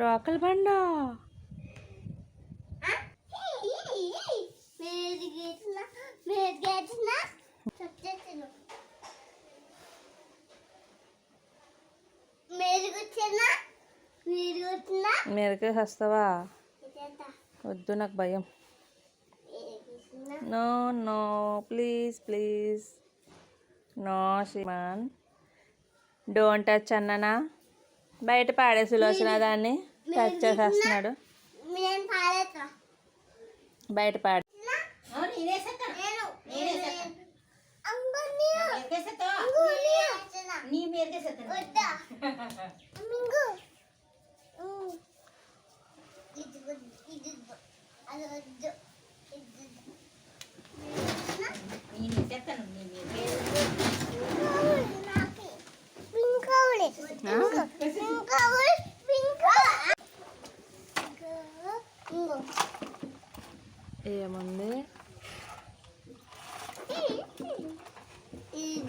రోకల్ బండ? మీరు వస్తావా వద్దు నాకు భయం. No no please please. No Shriman. Don't touch అన్ననా? బయట పాడేసి వచ్చిన దాన్ని టచ్ చేసేస్తున్నాడు. బయట పాడే. నీ మీదకే సెత్తాను వద్దా మింగు ఇదిగో ఇదిగో అది వద్దు ఇదిగో నేను సెత్తాను నీ మీదకే పింకౌలి పింకౌలి పింకౌలి ఇంగో ఏముంది ఇది ఇదిగో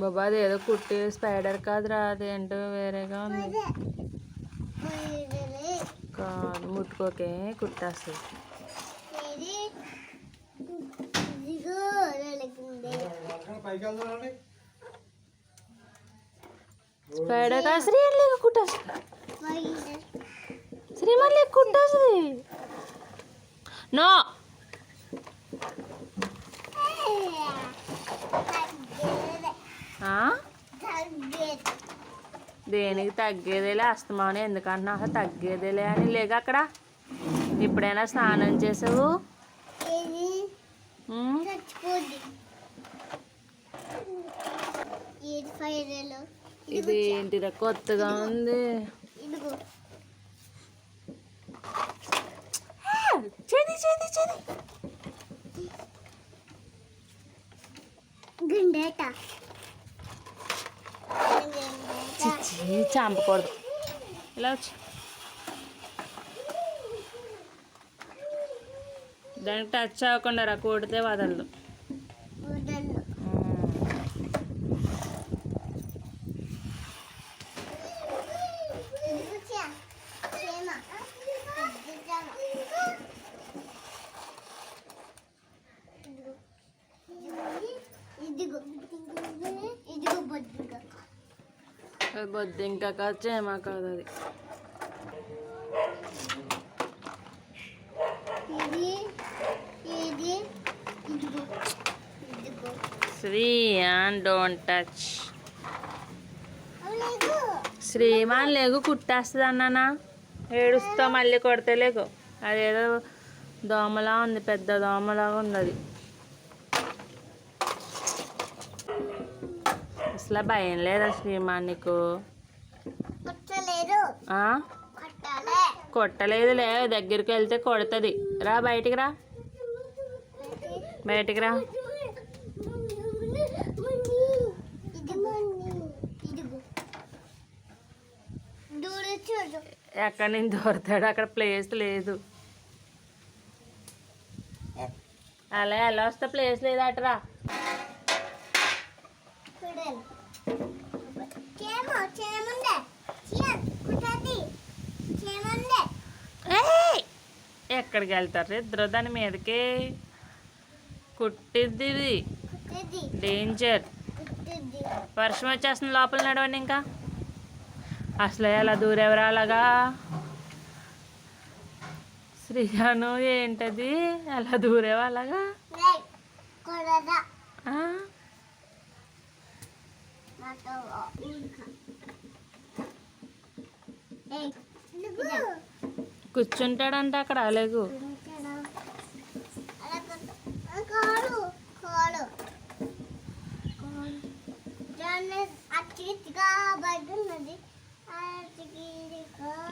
బాబా అది ఏదో కుట్టి స్పైడర్ కాదురా అదేంటో వేరేగా ఉంది. కాదు ముట్టుకోకే కుట్టేస్తుంది. స్పైడర్ కాదు శ్రీ లేక కుట్టేస్తుంది. శ్రీమన్ లేక కుట్టేస్తుంది నో ఆ? దేనికి తగ్గేదేలే అస్తమానం ఎందుకంటున్నా అసలు తగ్గేదేలే అని లేక అక్కడ ఇప్పుడైనా స్నానం చేసావు? ఇది ఏంటిదా కొత్తగా ఉంది? ఇదిగో. చేది చేది చేది. గుండేట. చంపకూడదు ఇలా వచ్చి? దానికి టచ్ అవ్వకుండా రా కొడితే వదలదు వదలు ఇదిగో చే చేమ పెద్దదాన. ఇదిగో ఇదిగో ఇదిగో బొద్దుగా అది బొద్దు ఇంకా కాదు చేమ కాదు అది. Sri and don't touch Shriman లేగు కుట్టేస్తుంది అన్నానా ఏడుస్తా మళ్ళీ కొడితే లేకు అదేదో దోమలా ఉంది పెద్ద దోమలాగా ఉంది అది అసలు భయం లేదా శ్రీమాన్ నీకు. కొట్టలేదులే దగ్గరికి వెళ్తే కొడుతుంది. రా బయటికి రా. బయటికి రా. ఎక్కడి నుంచి దొరుకుతాడు అక్కడ ప్లేస్ లేదు. అలా ఎలా వస్తే ప్లేస్ లేదు అటరా ఎక్కడికి వెళ్తారు? ఇద్దరు దాని మీదకి కుట్టిద్ది డేంజర్ వర్షం వచ్చేస్తుంది లోపల నడవండి ఇంకా. అసలు ఎలా దూరెవరా అలాగా? శ్రీయాను ఏంటది? ఎలా దూరేవా అలాగా? నువ్వు. కూర్చుంటాడంట అక్కడ అలాగు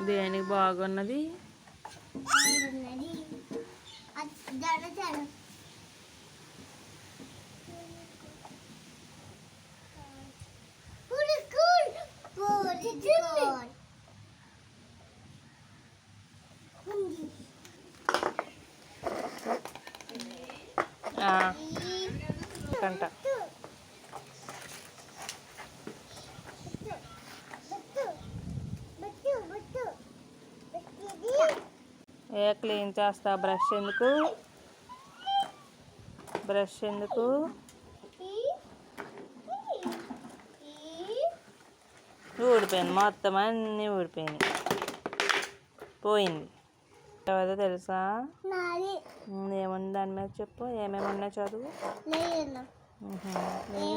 దేనికి బాగున్నది? కంట ఏ క్లీన్ చేస్తా? బ్రష్ ఎందుకు? బ్రష్ ఎందుకు? ఊడిపోయింది. మొత్తం అన్నీ ఊడిపోయింది పోయింది. ఎవరో తెలుసా? ఏముంది దాని మీద చెప్పు. ఏమేమి ఉన్నాయి చదువు? లేదు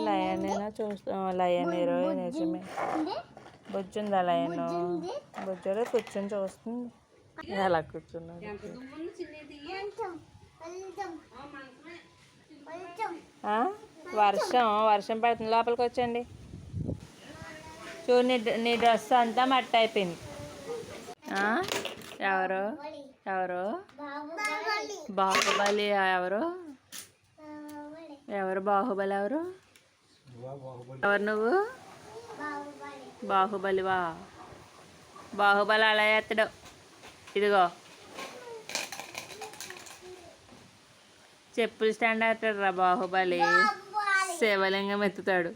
లయన్ చూస్తా. లయన్ ఈరోజు నిజమే బొజ్జుందా లయన్. బొజ్జులో కూర్చొని చూస్తుంది. ఎలా కూర్చున్నాడు? వర్షం వర్షం పడుతుంది. లోపలికి వచ్చండి చూడు నీ నీ డ్రెస్ అంతా మట్టి అయిపోయింది? ఎవరు? ఎవరు? బాహుబలి. ఎవరు? ఎవరు? బాహుబలి ఎవరు? ఎవరు నువ్వు? బాబు బడి బాహుబలివా? బాహుబలి అలా ఎత్తడు ఇదిగో. చెప్పులు స్టాండ్ ఎత్తాడు రా బాహుబలి. శివలింగం ఎత్తుతాడు.